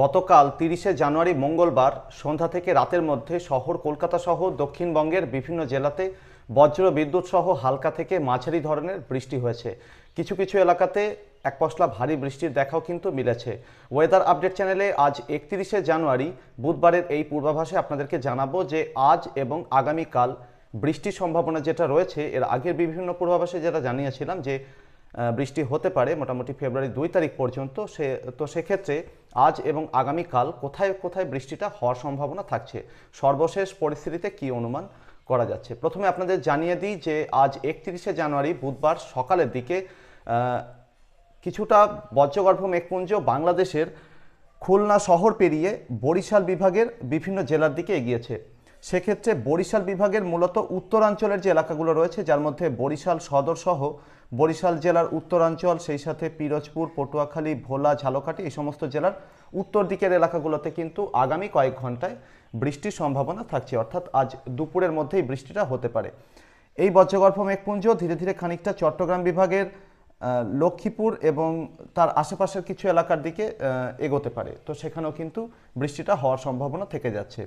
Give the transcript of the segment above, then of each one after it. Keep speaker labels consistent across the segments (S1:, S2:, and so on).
S1: গতকাল তিরিশে জানুয়ারি মঙ্গলবার সন্ধ্যা থেকে রাতের মধ্যে শহর কলকাতা সহ দক্ষিণবঙ্গের বিভিন্ন জেলাতে বজ্র বিদ্যুৎ সহ হালকা থেকে মাঝারি ধরনের বৃষ্টি হয়েছে। কিছু কিছু এলাকাতে এক পশলা ভারী বৃষ্টির দেখাও কিন্তু মিলেছে। ওয়েদার আপডেট চ্যানেলে আজ একত্রিশে জানুয়ারি বুধবারের এই পূর্বাভাসে আপনাদেরকে জানাব যে আজ এবং আগামীকাল বৃষ্টির সম্ভাবনা যেটা রয়েছে, এর আগের বিভিন্ন পূর্বাভাসে যেটা জানিয়েছিলাম যে বৃষ্টি হতে পারে মোটামুটি ফেব্রুয়ারি দুই তারিখ পর্যন্ত। সে, তো সেক্ষেত্রে আজ এবং আগামীকাল কোথায় কোথায় বৃষ্টিটা হওয়ার সম্ভাবনা থাকছে? সর্বশেষ পরিস্থিতিতে কি অনুমান করা যাচ্ছে? প্রথমে আপনাদের জানিয়ে দিই যে আজ একত্রিশে জানুয়ারি বুধবার সকালের দিকে কিছুটা বজ্রগর্ভ মেঘপুঞ্জ বাংলাদেশের খুলনা শহর পেরিয়ে বরিশাল বিভাগের বিভিন্ন জেলার দিকে এগিয়েছে। সেক্ষেত্রে বরিশাল বিভাগের মূলত উত্তরাঞ্চলের যে এলাকাগুলো রয়েছে, যার মধ্যে বরিশাল সদর সহ বরিশাল জেলার উত্তরাঞ্চল, সেই সাথে পিরোজপুর, পটুয়াখালী, ভোলা, ঝালকাঠি, এই সমস্ত জেলার উত্তর দিকের এলাকাগুলোতে কিন্তু আগামী কয়েক ঘন্টায় বৃষ্টির সম্ভাবনা থাকছে। অর্থাৎ আজ দুপুরের মধ্যেই বৃষ্টিটা হতে পারে। এই বজ্রগর্ভ মেঘপুঞ্জ ধীরে ধীরে খানিকটা চট্টগ্রাম বিভাগের লক্ষ্মীপুর এবং তার আশেপাশের কিছু এলাকার দিকে এগোতে পারে। তো সেখানেও কিন্তু বৃষ্টিটা হওয়ার সম্ভাবনা থেকে যাচ্ছে।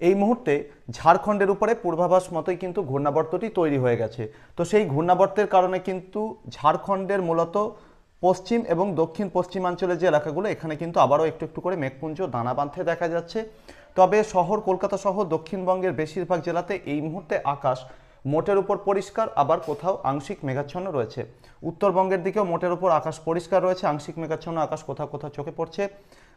S1: এই মুহূর্তে ঝাড়খণ্ডের উপরে পূর্বাভাস মতোই কিন্তু ঘূর্ণাবর্তটি তৈরি হয়ে গেছে। তো সেই ঘূর্ণাবর্তের কারণে কিন্তু ঝাড়খণ্ডের মূলত পশ্চিম এবং দক্ষিণ পশ্চিমাঞ্চলের যে এলাকাগুলো, এখানে কিন্তু আবারও একটু একটু করে মেঘপুঞ্জ দানা বাঁধতে দেখা যাচ্ছে। তবে শহর কলকাতা সহ দক্ষিণবঙ্গের বেশিরভাগ জেলাতে এই মুহূর্তে আকাশ মোটের উপর পরিষ্কার, আবার কোথাও আংশিক মেঘাচ্ছন্ন রয়েছে। উত্তরবঙ্গের দিকেও মোটের উপর আকাশ পরিষ্কার রয়েছে, আংশিক মেঘাচ্ছন্ন, আকাশ কোথাও কোথাও চোখে পড়ছে।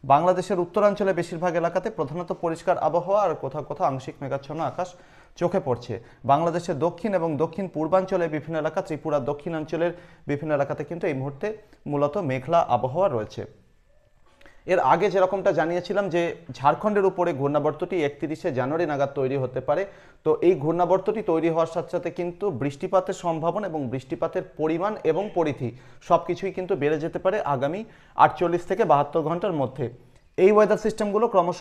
S1: বাংলাদেশের উত্তরাঞ্চলে বেশিরভাগ এলাকাতে প্রধানত পরিষ্কার আবহাওয়া আর কোথাও কোথাও আংশিক মেঘাচ্ছন্ন, আকাশ চোখে পড়ছে। বাংলাদেশের দক্ষিণ এবং দক্ষিণ পূর্বাঞ্চলে বিভিন্ন এলাকা, ত্রিপুরা দক্ষিণাঞ্চলের বিভিন্ন এলাকাতে কিন্তু এই মুহূর্তে মূলত মেঘলা আবহাওয়া রয়েছে। এর আগে যেরকমটা জানিয়েছিলাম যে ঝাড়খণ্ডের উপরে ঘূর্ণাবর্তটি একত্রিশে জানুয়ারি নাগাদ তৈরি হতে পারে, তো এই ঘূর্ণাবর্তটি তৈরি হওয়ার সাথে সাথে কিন্তু বৃষ্টিপাতের সম্ভাবনা এবং বৃষ্টিপাতের পরিমাণ এবং পরিধি সব কিছুই কিন্তু বেড়ে যেতে পারে আগামী আটচল্লিশ থেকে বাহাত্তর ঘণ্টার মধ্যে। এই ওয়েদার সিস্টেমগুলো ক্রমশ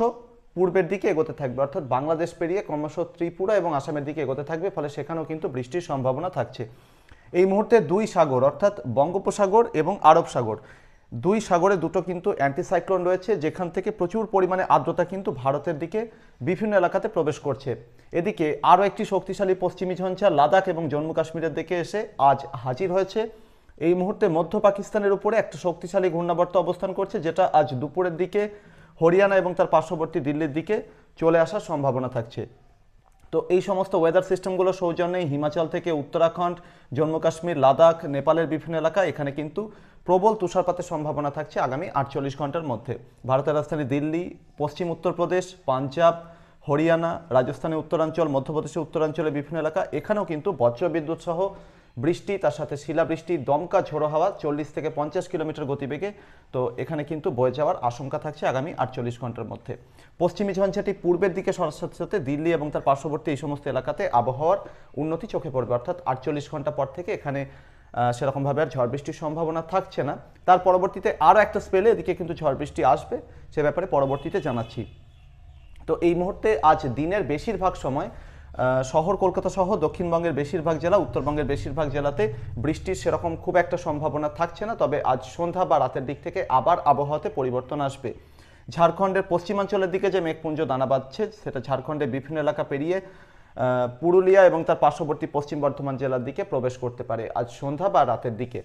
S1: পূর্বের দিকে এগোতে থাকবে, অর্থাৎ বাংলাদেশ পেরিয়ে ক্রমশ ত্রিপুরা এবং আসামের দিকে এগোতে থাকবে, ফলে সেখানেও কিন্তু বৃষ্টির সম্ভাবনা থাকছে। এই মুহূর্তে দুই সাগর, অর্থাৎ বঙ্গোপসাগর এবং আরব সাগর দুই সাগরে দুটো কিন্তু অ্যান্টিসাইক্লোন রয়েছে, যেখান থেকে প্রচুর পরিমাণে আর্দ্রতা কিন্তু ভারতের দিকে বিভিন্ন এলাকাতে প্রবেশ করছে। এদিকে আরও একটি শক্তিশালী পশ্চিমী ঝঞ্ঝা লাদাখ এবং জম্মু কাশ্মীরের দিকে এসে আজ হাজির হয়েছে। এই মুহূর্তে মধ্য পাকিস্তানের উপরে একটা শক্তিশালী ঘূর্ণাবর্ত অবস্থান করছে, যেটা আজ দুপুরের দিকে হরিয়ানা এবং তার পার্শ্ববর্তী দিল্লির দিকে চলে আসার সম্ভাবনা থাকছে। তো এই সমস্ত ওয়েদার সিস্টেমগুলো সৌজন্যে হিমাচল থেকে উত্তরাখণ্ড, জম্মু কাশ্মীর, লাদাখ, নেপালের বিভিন্ন এলাকা এখানে কিন্তু প্রবল তুষারপাতের সম্ভাবনা থাকছে আগামী আটচল্লিশ ঘণ্টার মধ্যে। ভারতের রাজধানী দিল্লি, পশ্চিম উত্তরপ্রদেশ, পাঞ্জাব, হরিয়ানা, রাজস্থানের উত্তরাঞ্চল, মধ্যপ্রদেশের উত্তরাঞ্চলের বিভিন্ন এলাকা, এখানেও কিন্তু বজ্রবিদ্যুৎ সহ বৃষ্টি, তার সাথে শিলাবৃষ্টি, দমকা ঝোড়ো হাওয়া, চল্লিশ থেকে পঞ্চাশ কিলোমিটার গতিবেগে। তো এখানে কিন্তু বয়ে যাওয়ার আশঙ্কা থাকছে আগামী আটচল্লিশ ঘণ্টার মধ্যে। পশ্চিমী ঝঞ্ঝাটি পূর্বের দিকে সরার সাথে সাথে দিল্লি এবং তার পার্শ্ববর্তী এই সমস্ত এলাকাতে আবহাওয়ার উন্নতি চোখে পড়বে। অর্থাৎ আটচল্লিশ ঘণ্টা পর থেকে এখানে সেরকমভাবে আর ঝড় বৃষ্টির সম্ভাবনা থাকছে না। তার পরবর্তীতে আরও একটা স্পেলে এদিকে কিন্তু ঝড় বৃষ্টি আসবে, সে ব্যাপারে পরবর্তীতে জানাচ্ছি। তো এই মুহূর্তে আজ দিনের বেশিরভাগ সময় শহর কলকাতা সহ দক্ষিণবঙ্গের বেশিরভাগ জেলা, উত্তরবঙ্গের বেশিরভাগ জেলাতে বৃষ্টির সেরকম খুব একটা সম্ভাবনা থাকছে না, তবে আজ সন্ধ্যা বা রাতের দিক থেকে আবার আবহাওয়াতে পরিবর্তন আসবে। ঝাড়খণ্ডের পশ্চিমাঞ্চলের দিকে যে মেঘপুঞ্জ দানা বাঁধছে, সেটা ঝাড়খণ্ডের বিভিন্ন এলাকা পেরিয়ে পুরুলিয়া এবং তার পার্শ্ববর্তী পশ্চিম বর্ধমান জেলার দিকে প্রবেশ করতে পারে আজ সন্ধ্যা বা রাতের দিকে।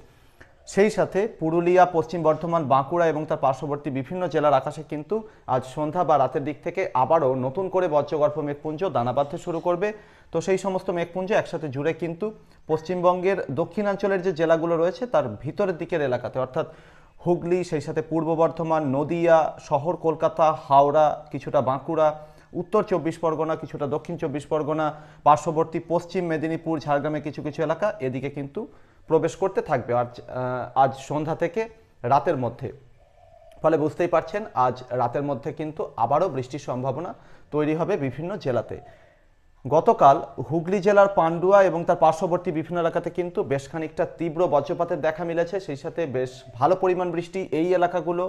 S1: সেই সাথে পুরুলিয়া, পশ্চিম বর্ধমান, বাঁকুড়া এবং তার পার্শ্ববর্তী বিভিন্ন জেলার আকাশে কিন্তু আজ সন্ধ্যা বা রাতের দিক থেকে আবারও নতুন করে বজ্রগর্ভ মেঘপুঞ্জ দানা বাঁধতে শুরু করবে। তো সেই সমস্ত মেঘপুঞ্জ একসাথে জুড়ে কিন্তু পশ্চিমবঙ্গের দক্ষিণাঞ্চলের যে জেলাগুলো রয়েছে তার ভিতরের দিকের এলাকাতে, অর্থাৎ হুগলি, সেই সাথে পূর্ব বর্ধমান, নদিয়া, শহর কলকাতা, হাওড়া, কিছুটা বাঁকুড়া উত্তর চব্বিশ পরগনা, কিছুটা দক্ষিণ চব্বিশ পরগনা, পার্শ্ববর্তী পশ্চিম মেদিনীপুর ঝাড়গ্রামে কিছু কিছু এলাকা এদিকে কিন্তু প্রবেশ করতে থাকবে। আজ আজ সন্ধ্যা থেকে রাতের মধ্যে। ফলে বুঝতেই পারছেন, আজ রাতের মধ্যে কিন্তু আবারও বৃষ্টির সম্ভাবনা তৈরি হবে বিভিন্ন জেলাতে। গতকাল হুগলি জেলার পান্ডুয়া এবং তার পার্শ্ববর্তী বিভিন্ন এলাকাতে কিন্তু বেশ খানিকটা তীব্র বজ্রপাতের দেখা মিলেছে। সেই সাথে বেশ ভালো পরিমাণ বৃষ্টি এই এলাকাগুলো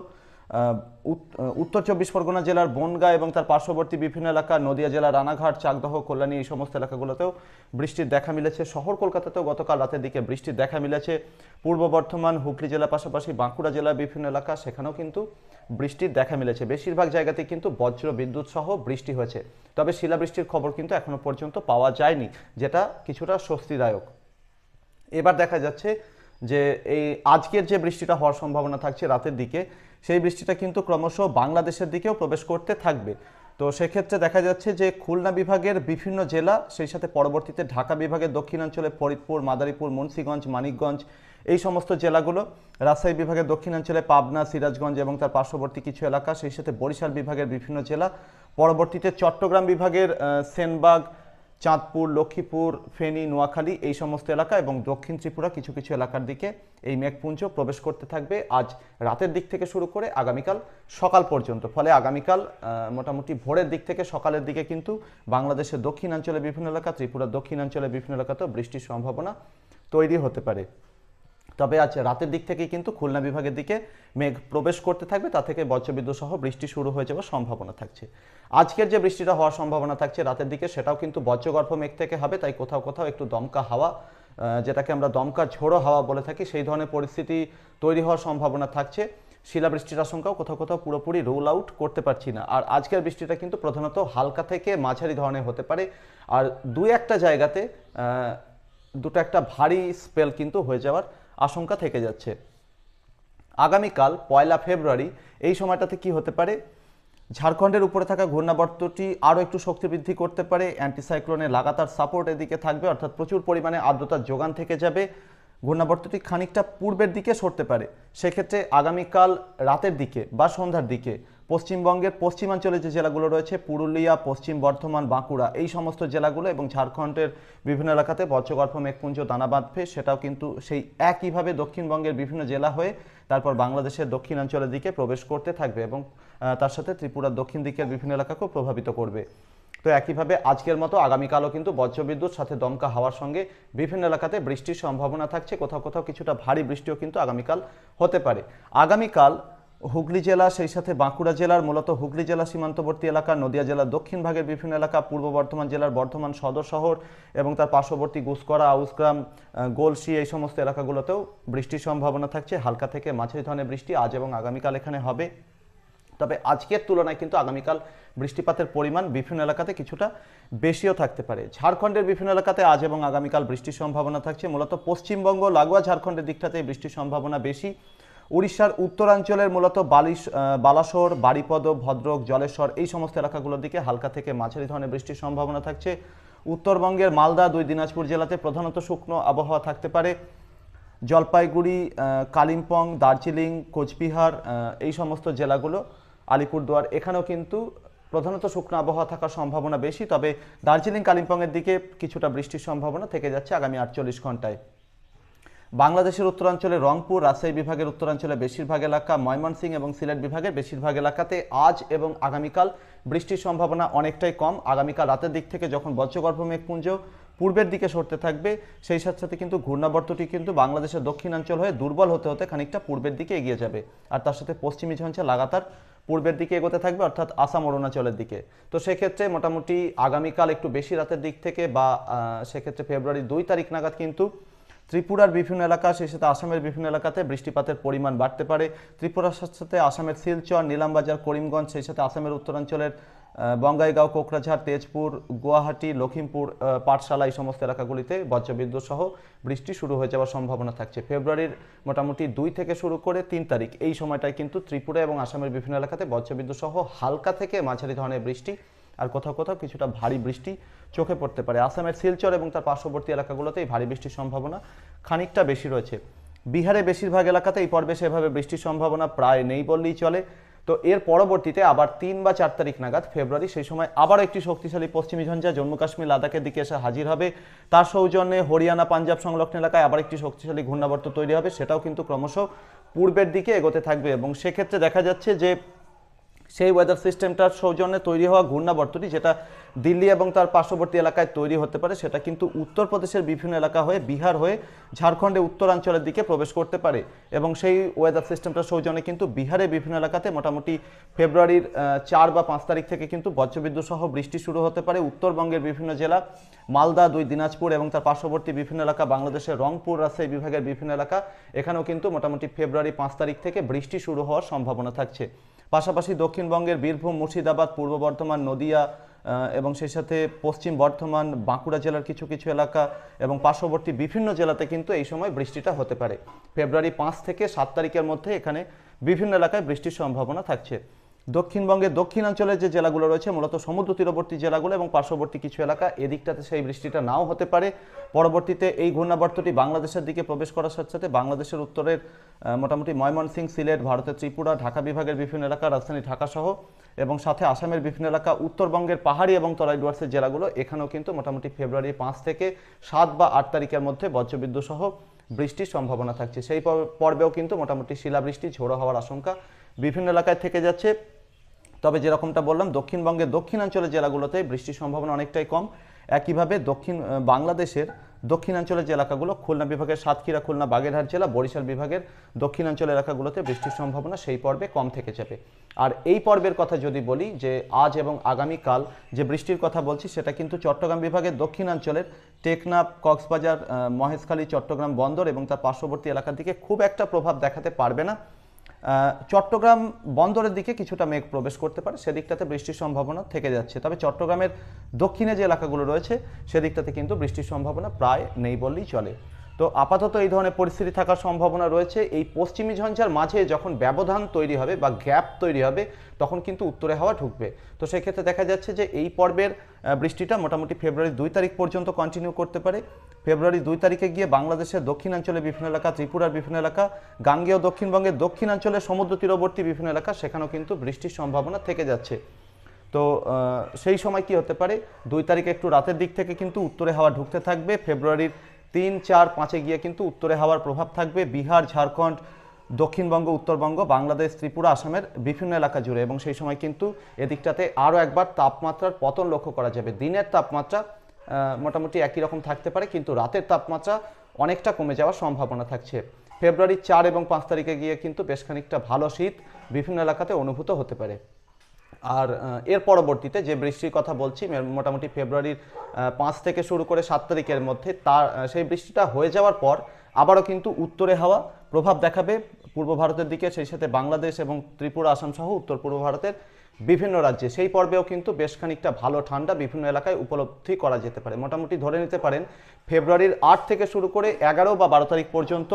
S1: উত্তর চব্বিশ পরগনা জেলার বনগাঁ এবং তার পার্শ্ববর্তী বিভিন্ন এলাকা, নদিয়া জেলার রানাঘাট, চাকদহ, কল্যাণী এই সমস্ত এলাকাগুলোতেও বৃষ্টির দেখা মিলেছে। শহর কলকাতাতেও গতকাল রাতের দিকে বৃষ্টির দেখা মিলেছে। পূর্ব বর্ধমান, হুগলি জেলার পাশাপাশি বাঁকুড়া জেলার বিভিন্ন এলাকা, সেখানেও কিন্তু বৃষ্টির দেখা মিলেছে। বেশিরভাগ জায়গাতেই কিন্তু বজ্র বিদ্যুৎ সহ বৃষ্টি হয়েছে। তবে শিলাবৃষ্টির খবর কিন্তু এখনও পর্যন্ত পাওয়া যায়নি, যেটা কিছুটা স্বস্তিদায়ক। এবার দেখা যাচ্ছে যে এই আজকের যে বৃষ্টিটা হওয়ার সম্ভাবনা থাকছে রাতের দিকে সেই বৃষ্টিটা কিন্তু ক্রমশ বাংলাদেশের দিকেও প্রবেশ করতে থাকবে। তো সেক্ষেত্রে দেখা যাচ্ছে যে খুলনা বিভাগের বিভিন্ন জেলা, সেই সাথে পরবর্তীতে ঢাকা বিভাগের দক্ষিণাঞ্চলে ফরিদপুর, মাদারীপুর, মুন্সীগঞ্জ, মানিকগঞ্জ, এই সমস্ত জেলাগুলো, রাজশাহী বিভাগের দক্ষিণাঞ্চলে পাবনা, সিরাজগঞ্জ এবং তার পার্শ্ববর্তী কিছু এলাকা, সেই সাথে বরিশাল বিভাগের বিভিন্ন জেলা, পরবর্তীতে চট্টগ্রাম বিভাগের সেনবাগ চাঁদপুর, লক্ষ্মীপুর, ফেনী, নোয়াখালী এই সমস্ত এলাকা এবং দক্ষিণ ত্রিপুরা কিছু কিছু এলাকার দিকে এই মেঘপুঞ্জ প্রবেশ করতে থাকবে। আজ রাতের দিক থেকে শুরু করে আগামীকাল সকাল পর্যন্ত। ফলে আগামীকাল মোটামুটি ভোরের দিক থেকে সকালের দিকে কিন্তু বাংলাদেশের দক্ষিণাঞ্চলে বিভিন্ন এলাকা, ত্রিপুরার দক্ষিণাঞ্চলে বিভিন্ন এলাকাতেও বৃষ্টির সম্ভাবনা তৈরি হতে পারে। তবে আজ রাতের দিক থেকেই কিন্তু খুলনা বিভাগের দিকে মেঘ প্রবেশ করতে থাকবে, তা থেকে বজ্রবিদ্যুৎ সহ বৃষ্টি শুরু হয়ে যাওয়ার সম্ভাবনা থাকছে। আজকের যে বৃষ্টিটা হওয়ার সম্ভাবনা থাকছে রাতের দিকে, সেটাও কিন্তু বজ্রগর্ভ মেঘ থেকে হবে, তাই কোথাও কোথাও একটু দমকা হাওয়া যেটাকে আমরা দমকা ঝোড়ো হাওয়া বলে থাকি, সেই ধরনের পরিস্থিতি তৈরি হওয়ার সম্ভাবনা থাকছে। শিলাবৃষ্টির আশঙ্কাও কোথাও কোথাও পুরোপুরি রোল আউট করতে পারছি না। আর আজকের বৃষ্টিটা কিন্তু প্রধানত হালকা থেকে মাঝারি ধরনের হতে পারে। আর দুই একটা জায়গাতে দুটো একটা ভারী স্পেল কিন্তু হয়ে যাওয়ার আশঙ্কা থেকে যাচ্ছে। আগামীকাল পয়লা ফেব্রুয়ারি, এই সময়টাতে কি হতে পারে? ঝাড়খণ্ডের উপরে থাকা ঘূর্ণাবর্তটি আরও একটু শক্তি বৃদ্ধি করতে পারে। অ্যান্টিসাইক্লোনে লাগাতার সাপোর্ট এদিকে থাকবে, অর্থাৎ প্রচুর পরিমাণে আর্দ্রতার যোগান থেকে যাবে। ঘূর্ণাবর্তটি খানিকটা পূর্বের দিকে সরতে পারে। সেক্ষেত্রে আগামীকাল রাতের দিকে বা সন্ধ্যার দিকে পশ্চিমবঙ্গের পশ্চিমাঞ্চলে যে জেলাগুলো রয়েছে, পুরুলিয়া, পশ্চিম বর্ধমান, বাঁকুড়া, এই সমস্ত জেলাগুলো এবং ঝাড়খণ্ডের বিভিন্ন এলাকাতে বজ্রগর্ভ, মেঘপুঞ্জ দানা বাঁধবে সেটাও কিন্তু সেই একইভাবে দক্ষিণবঙ্গের বিভিন্ন জেলা হয়ে তারপর বাংলাদেশের দক্ষিণাঞ্চলের দিকে প্রবেশ করতে থাকবে এবং তার সাথে ত্রিপুরার দক্ষিণ দিকের বিভিন্ন এলাকাকেও প্রভাবিত করবে। তো একইভাবে আজকের মতো আগামীকালও কিন্তু বজ্রবিদ্যুৎ সাথে দমকা হাওয়ার সঙ্গে বিভিন্ন এলাকাতে বৃষ্টির সম্ভাবনা থাকছে। কোথাও কোথাও কিছুটা ভারী বৃষ্টিও কিন্তু আগামীকাল হতে পারে। আগামীকাল হুগলি জেলা, সেই সাথে বাঁকুড়া জেলার, মূলত হুগলি জেলা সীমান্তবর্তী এলাকা, নদিয়া জেলার দক্ষিণ ভাগের বিভিন্ন এলাকা, পূর্ব বর্ধমান জেলার বর্ধমান সদর শহর এবং তার পার্শ্ববর্তী গুসকরা, আউসগ্রাম গোলসি, এই সমস্ত এলাকাগুলোতেও বৃষ্টির সম্ভাবনা থাকছে। হালকা থেকে মাঝারি ধরনের বৃষ্টি আজ এবং আগামীকাল এখানে হবে। তবে আজকের তুলনায় কিন্তু আগামীকাল বৃষ্টিপাতের পরিমাণ বিভিন্ন এলাকাতে কিছুটা বেশিও থাকতে পারে। ঝাড়খণ্ডের বিভিন্ন এলাকাতে আজ এবং আগামীকাল বৃষ্টির সম্ভাবনা থাকছে। মূলত পশ্চিমবঙ্গ, লাগোয়া ঝাড়খণ্ডের দিকটাতে বৃষ্টির সম্ভাবনা বেশি। উড়িষ্যার উত্তরাঞ্চলের মূলত বালিশ বালাসোর, বারিপদ, ভদ্রক, জলেশ্বর এই সমস্ত এলাকাগুলোর দিকে হালকা থেকে মাঝারি ধরনের বৃষ্টির সম্ভাবনা থাকছে। উত্তরবঙ্গের মালদা, দুই দিনাজপুর জেলাতে প্রধানত শুকনো আবহাওয়া থাকতে পারে। জলপাইগুড়ি কালিম্পং, দার্জিলিং, কোচবিহার এই সমস্ত জেলাগুলো আলিপুরদুয়ার, এখানেও কিন্তু প্রধানত শুকনো আবহাওয়া থাকার সম্ভাবনা বেশি। তবে দার্জিলিং, কালিম্পংয়ের দিকে কিছুটা বৃষ্টির সম্ভাবনা থেকে যাচ্ছে আগামী আটচল্লিশ ঘন্টায়। বাংলাদেশের উত্তরাঞ্চলে রংপুর, রাজশাহী বিভাগের উত্তরাঞ্চলে বেশিরভাগ এলাকা, ময়মনসিংহ এবং সিলেট বিভাগের বেশিরভাগ এলাকাতে আজ এবং আগামীকাল বৃষ্টির সম্ভাবনা অনেকটাই কম। আগামীকাল রাতের দিক থেকে যখন বজ্রগর্ভ মেঘপুঞ্জ পূর্বের দিকে সরতে থাকবে, সেই সাথে সাথে কিন্তু ঘূর্ণাবর্তটি কিন্তু বাংলাদেশের দক্ষিণাঞ্চল হয়ে দুর্বল হতে হতে খানিকটা পূর্বের দিকে এগিয়ে যাবে। আর তার সাথে পশ্চিমী ঝঞ্ঝা লাগাতার পূর্বের দিকে এগোতে থাকবে, অর্থাৎ আসাম, অরুণাচলের দিকে। তো সেক্ষেত্রে মোটামুটি আগামীকাল একটু বেশি রাতের দিক থেকে বা সেক্ষেত্রে ফেব্রুয়ারি দুই তারিখ নাগাদ কিন্তু ত্রিপুরার বিভিন্ন এলাকা, সেই সাথে আসামের বিভিন্ন এলাকাতে বৃষ্টিপাতের পরিমাণ বাড়তে পারে। ত্রিপুরার সাথে সাথে আসামের শিলচর, নীলামবাজার, করিমগঞ্জ, সেই সাথে আসামের উত্তরাঞ্চলের বঙ্গাইগাঁও, কোকরাঝাড়, তেজপুর, গুয়াহাটি লখিমপুর পাঠশালা এই সমস্ত এলাকাগুলিতে বজ্রবিদ্যুৎ সহ বৃষ্টি শুরু হয়ে যাওয়ার সম্ভাবনা থাকছে। ফেব্রুয়ারির মোটামুটি দুই থেকে শুরু করে তিন তারিখ এই সময়টায় কিন্তু ত্রিপুরা এবং আসামের বিভিন্ন এলাকাতে বজ্রবিদ্যুৎ সহ হালকা থেকে মাঝারি ধরনের বৃষ্টি আর কোথাও কোথাও কিছুটা ভারী বৃষ্টি চোখে পড়তে পারে। আসামের শিলচর এবং তার পার্শ্ববর্তী এলাকাগুলোতে এই ভারী বৃষ্টির সম্ভাবনা খানিকটা বেশি রয়েছে। বিহারে বেশিরভাগ এলাকাতে এই পর্বে সেভাবে বৃষ্টির সম্ভাবনা প্রায় নেই বললেই চলে। তো এর পরবর্তীতে আবার তিন বা চার তারিখ নাগাদ ফেব্রুয়ারি, সেই সময় আবার একটি শক্তিশালী পশ্চিমী ঝঞ্ঝা জম্মু কাশ্মীর লাদাখের দিকে এসে হাজির হবে। তার সৌজন্যে হরিয়ানা, পাঞ্জাব সংলগ্ন এলাকায় আবার একটি শক্তিশালী ঘূর্ণাবর্ত তৈরি হবে, সেটাও কিন্তু ক্রমশ পূর্বের দিকে এগোতে থাকবে। এবং সেক্ষেত্রে দেখা যাচ্ছে যে সেই ওয়েদার সিস্টেমটার সৌজন্যে তৈরি হওয়া ঘূর্ণাবর্তটি যেটা দিল্লি এবং তার পার্শ্ববর্তী এলাকায় তৈরি হতে পারে, সেটা কিন্তু উত্তরপ্রদেশের বিভিন্ন এলাকা হয়ে বিহার হয়ে ঝাড়খণ্ডে উত্তরাঞ্চলের দিকে প্রবেশ করতে পারে এবং সেই ওয়েদার সিস্টেমটার সৌজন্যে কিন্তু বিহারের বিভিন্ন এলাকাতে মোটামুটি ফেব্রুয়ারির চার বা পাঁচ তারিখ থেকে কিন্তু বজ্রবিদ্যুৎ সহ বৃষ্টি শুরু হতে পারে। উত্তরবঙ্গের বিভিন্ন জেলা, মালদা, দুই দিনাজপুর এবং তার পার্শ্ববর্তী বিভিন্ন এলাকা, বাংলাদেশের রংপুর, রাজশাহী বিভাগের বিভিন্ন এলাকা, এখানেও কিন্তু মোটামুটি ফেব্রুয়ারি পাঁচ তারিখ থেকে বৃষ্টি শুরু হওয়ার সম্ভাবনা থাকছে। পাশাপাশি দক্ষিণবঙ্গের বীরভূম, মুর্শিদাবাদ, পূর্ব বর্ধমান, নদিয়া এবং সেই সাথে পশ্চিম বর্ধমান, বাঁকুড়া জেলার কিছু কিছু এলাকা এবং পার্শ্ববর্তী বিভিন্ন জেলাতে কিন্তু এই সময় বৃষ্টিটা হতে পারে। ফেব্রুয়ারি পাঁচ থেকে সাত তারিখের মধ্যে এখানে বিভিন্ন এলাকায় বৃষ্টির সম্ভাবনা থাকছে। দক্ষিণবঙ্গের দক্ষিণাঞ্চলের যে জেলাগুলো রয়েছে, মূলত সমুদ্র তীরবর্তী জেলাগুলো এবং পার্শ্ববর্তী কিছু এলাকা, এদিকটাতে সেই বৃষ্টিটা নাও হতে পারে। পরবর্তীতে এই ঘূর্ণাবর্তটি বাংলাদেশের দিকে প্রবেশ করার সাথে সাথে বাংলাদেশের উত্তরের মোটামুটি ময়মনসিংহ সিলেট, ভারতের ত্রিপুরা, ঢাকা বিভাগের বিভিন্ন এলাকা, রাজধানী ঢাকা সহ এবং সাথে আসামের বিভিন্ন এলাকা, উত্তরবঙ্গের পাহাড়ি এবং তরাই ডুয়ার্সের জেলাগুলো, এখানেও কিন্তু মোটামুটি ফেব্রুয়ারি পাঁচ থেকে সাত বা আট তারিখের মধ্যে বজ্রবিদ্যুৎ সহ বৃষ্টির সম্ভাবনা থাকছে। সেই পর- পর্বেও কিন্তু মোটামুটি শিলাবৃষ্টি, ঝোড়ো হওয়ার আশঙ্কা বিভিন্ন এলাকায় থেকে যাচ্ছে। তবে যেরকমটা বললাম, দক্ষিণবঙ্গের দক্ষিণাঞ্চলের জেলাগুলোতে বৃষ্টির সম্ভাবনা অনেকটাই কম। একইভাবে দক্ষিণ বাংলাদেশের দক্ষিণাঞ্চলের যে এলাকাগুলো, খুলনা বিভাগের সাতক্ষীরা, খুলনা বাগেরহাট জেলা, বরিশাল বিভাগের দক্ষিণাঞ্চল এলাকাগুলোতে বৃষ্টির সম্ভাবনা সেই পর্বে কম থেকে যাবে। আর এই পর্বের কথা যদি বলি, যে আজ এবং আগামীকাল যে বৃষ্টির কথা বলছি, সেটা কিন্তু চট্টগ্রাম বিভাগের দক্ষিণাঞ্চলের টেকনাফ, কক্সবাজার মহেশখালী, চট্টগ্রাম বন্দর এবং তার পার্শ্ববর্তী এলাকার দিকে খুব একটা প্রভাব দেখাতে পারবে না। চট্টগ্রাম বন্দরের দিকে কিছুটা মেঘ প্রবেশ করতে পারে, সেদিকটাতে বৃষ্টির সম্ভাবনা থেকে যাচ্ছে। তবে চট্টগ্রামের দক্ষিণে যে এলাকাগুলো রয়েছে, সেদিকটাতে কিন্তু বৃষ্টির সম্ভাবনা প্রায় নেই বললেই চলে। তো আপাতত এই ধরনের পরিস্থিতি থাকার সম্ভাবনা রয়েছে। এই পশ্চিমী ঝঞ্ঝার মাঝে যখন ব্যবধান তৈরি হবে বা গ্যাপ তৈরি হবে, তখন কিন্তু উত্তরে হাওয়া ঢুকবে। তো সেক্ষেত্রে দেখা যাচ্ছে যে এই পর্বের বৃষ্টিটা মোটামুটি ফেব্রুয়ারি দুই তারিখ পর্যন্ত কন্টিনিউ করতে পারে। ফেব্রুয়ারি দুই তারিখে গিয়ে বাংলাদেশের দক্ষিণাঞ্চলের বিভিন্ন এলাকা, ত্রিপুরার বিভিন্ন এলাকা, গাঙ্গেয় দক্ষিণবঙ্গের দক্ষিণাঞ্চলের সমুদ্র তীরবর্তী বিভিন্ন এলাকা, সেখানেও কিন্তু বৃষ্টির সম্ভাবনা থেকে যাচ্ছে। তো সেই সময় কি হতে পারে? দুই তারিখে একটু রাতের দিক থেকে কিন্তু উত্তরে হাওয়া ঢুকতে থাকবে। ফেব্রুয়ারির তিন, চার, পাঁচে গিয়ে কিন্তু উত্তরে হাওয়ার প্রভাব থাকবে। বিহার, ঝাড়খণ্ড, দক্ষিণবঙ্গ, উত্তরবঙ্গ, বাংলাদেশ, ত্রিপুরা, আসামের বিভিন্ন এলাকা জুড়ে। এবং সেই সময় কিন্তু এদিকটাতে আরও একবার তাপমাত্রার পতন লক্ষ্য করা যাবে। দিনের তাপমাত্রা মোটামুটি একই রকম থাকতে পারে, কিন্তু রাতের তাপমাত্রা অনেকটা কমে যাওয়ার সম্ভাবনা থাকছে। ফেব্রুয়ারি চার এবং পাঁচ তারিখে গিয়ে কিন্তু বেশ খানিকটা ভালো শীত বিভিন্ন এলাকাতে অনুভূত হতে পারে। আর এর পরবর্তীতে যে বৃষ্টির কথা বলছি মোটামুটি ফেব্রুয়ারির পাঁচ থেকে শুরু করে সাত তারিখের মধ্যে তার সেই বৃষ্টিটা হয়ে যাওয়ার পর আবারও কিন্তু উত্তরে হাওয়া প্রভাব দেখাবে পূর্ব ভারতের দিকে, সেই সাথে বাংলাদেশ এবং ত্রিপুরা আসাম সহ উত্তর পূর্ব ভারতের বিভিন্ন রাজ্যে। সেই পর্বেও কিন্তু বেশ খানিকটা ভালো ঠান্ডা বিভিন্ন এলাকায় উপলব্ধি করা যেতে পারে। মোটামুটি ধরে নিতে পারেন, ফেব্রুয়ারির আট থেকে শুরু করে এগারো বা বারো তারিখ পর্যন্ত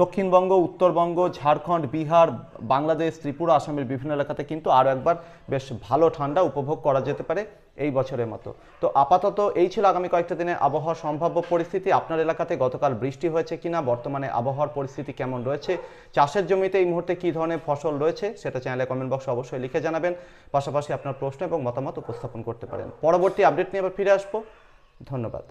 S1: দক্ষিণবঙ্গ, উত্তরবঙ্গ, ঝাড়খণ্ড, বিহার, বাংলাদেশ, ত্রিপুরা, আসামের বিভিন্ন এলাকাতে কিন্তু আরও একবার বেশ ভালো ঠান্ডা উপভোগ করা যেতে পারে এই বছরের মতো। তো আপাতত এই ছিল আগামী কয়েকটা দিনে আবহাওয়ার সম্ভাব্য পরিস্থিতি। আপনার এলাকাতে গতকাল বৃষ্টি হয়েছে কিনা, বর্তমানে আবহাওয়ার পরিস্থিতি কেমন রয়েছে, চাষের জমিতে এই মুহূর্তে কী ধরনের ফসল রয়েছে, সেটা চ্যানেলে কমেন্ট বক্সে অবশ্যই লিখে জানাবেন। পাশাপাশি আপনার প্রশ্ন এবং মতামত উপস্থাপন করতে পারেন। পরবর্তী আপডেট নিয়ে আবার ফিরে আসব। ধন্যবাদ।